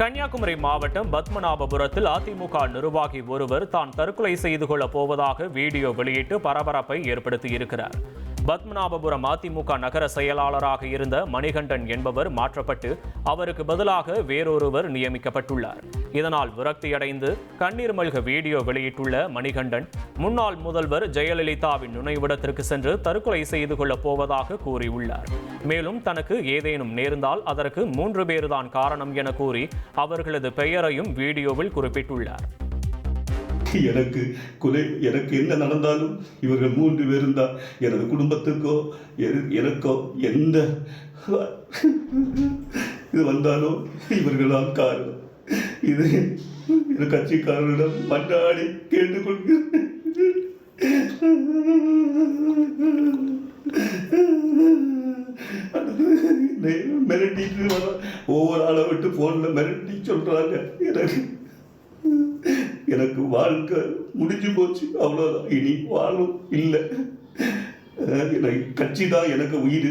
கன்னியாகுமரி மாவட்டம் பத்மநாபபுரத்தில் அதிமுக நிர்வாகி ஒருவர் தான் தற்கொலை செய்து கொள்ளப் போவதாக வீடியோ வெளியிட்டு பரபரப்பை ஏற்படுத்தியிருக்கிறார். பத்மநாபபுரம் அதிமுக நகர செயலாளராக இருந்த மணிகண்டன் என்பவர் மாற்றப்பட்டு அவருக்கு பதிலாக வேறொருவர் நியமிக்கப்பட்டுள்ளார். இதனால் விரக்தியடைந்து கண்ணீர் மல்க வீடியோ வெளியிட்டுள்ள மணிகண்டன் முன்னாள் முதல்வர் ஜெயலலிதாவின் நினைவிடத்திற்கு சென்று தற்கொலை செய்து கொள்ளப் போவதாக கூறியுள்ளார். மேலும் தனக்கு ஏதேனும் நேர்ந்தால் அதற்கு மூன்று பேர்தான் காரணம் என கூறி அவர்களது பெயரையும் வீடியோவில் குறிப்பிட்டுள்ளார். எனக்கு கொலை எனக்கு என்ன நடந்தாலும் இவர்கள் மூன்று பேரும் தான் எனது குடும்பத்துக்கோ எனக்கோ எந்த இது வந்தாலும் இவர்களால் காரணம். இது இது கட்சிக்காரரிடம் மன்றாடி கேட்டுக்கொள்கிறேன். மிரட்டிட்டு வர ஒவ்வொரு ஆளை விட்டு போன்ல மிரட்டி சொல்றாங்க. எனக்கு எனக்கு வாழ்க்கை முடிஞ்சு போச்சு. அவ்வளோதான் இனி வாழும் இல்லை. கட்சி தான் எனக்கு உயிர்.